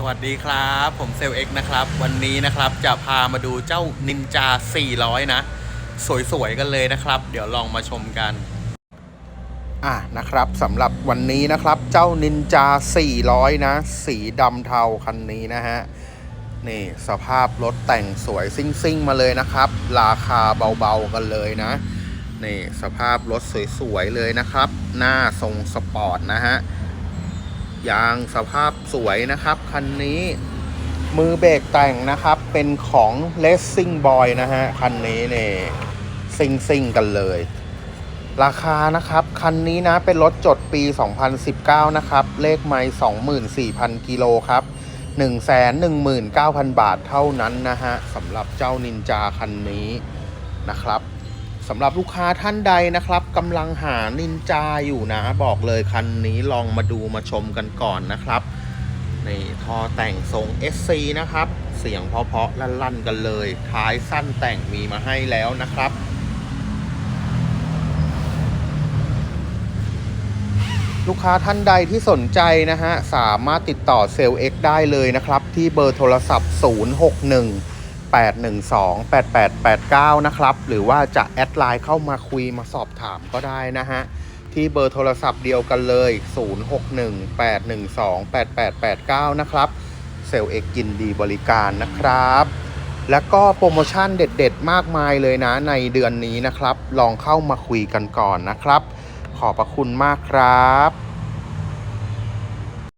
สวัสดีครับ ผมเซลเอ็กนะครับ วันนี้นะครับจะพามาดูเจ้านินจา 400 นะ สวยๆ กันเลยนะครับ เดี๋ยวลองมาชมกัน อะนะครับสำหรับวันนี้นะครับเจ้านินจา 400 นะ สีดำเทาคันนี้นะฮะ นี่สภาพรถแต่งสวยซิ่งๆ มาเลยนะครับ ราคาเบาๆ กันเลยนะ นี่สภาพรถสวยๆ เลยนะครับ หน้าทรงสปอร์ตนะฮะ ยางสภาพสวยนะครับ คันนี้มือเบรกแต่งนะครับ เป็นของ Racing Boy นะฮะ คันนี้เนี่ยซิงซิงกันเลย ราคานะครับ คันนี้นะเป็นรถจดปี 2019 นะครับ เลขไม่24,000 กิโลครับ 119,000 บาทเท่านั้นนะฮะสำหรับเจ้านินจาคันนี้นะครับ สำหรับลูกค้าท่านใดนะครับกำลังหานินจาอยู่นะ บอกเลยคันนี้ลองมาดูมาชมกันก่อนนะครับนี่ท่อแต่งทรง SC นะครับ เสียงเพาะๆลั่นๆกันเลย ท้ายสั้นแต่งมีมาให้แล้วนะครับลูกค้าท่านใดที่สนใจนะฮะ สามารถติดต่อเซลล์ X ได้เลยนะครับ ที่เบอร์โทรศัพท์ 061 812 8889 นะครับ หรือว่าจะแอดไลน์เข้ามาคุยมาสอบถามก็ได้นะฮะ ที่เบอร์โทรศัพท์เดียวกันเลย 061 812 8889 นะครับเซลล์ X ยินดีบริการนะครับ แล้วก็โปรโมชั่นเด็ดๆ มากมายเลยนะในเดือนนี้นะครับ ลองเข้ามาคุยกันก่อนนะครับ ขอบพระคุณมากครับ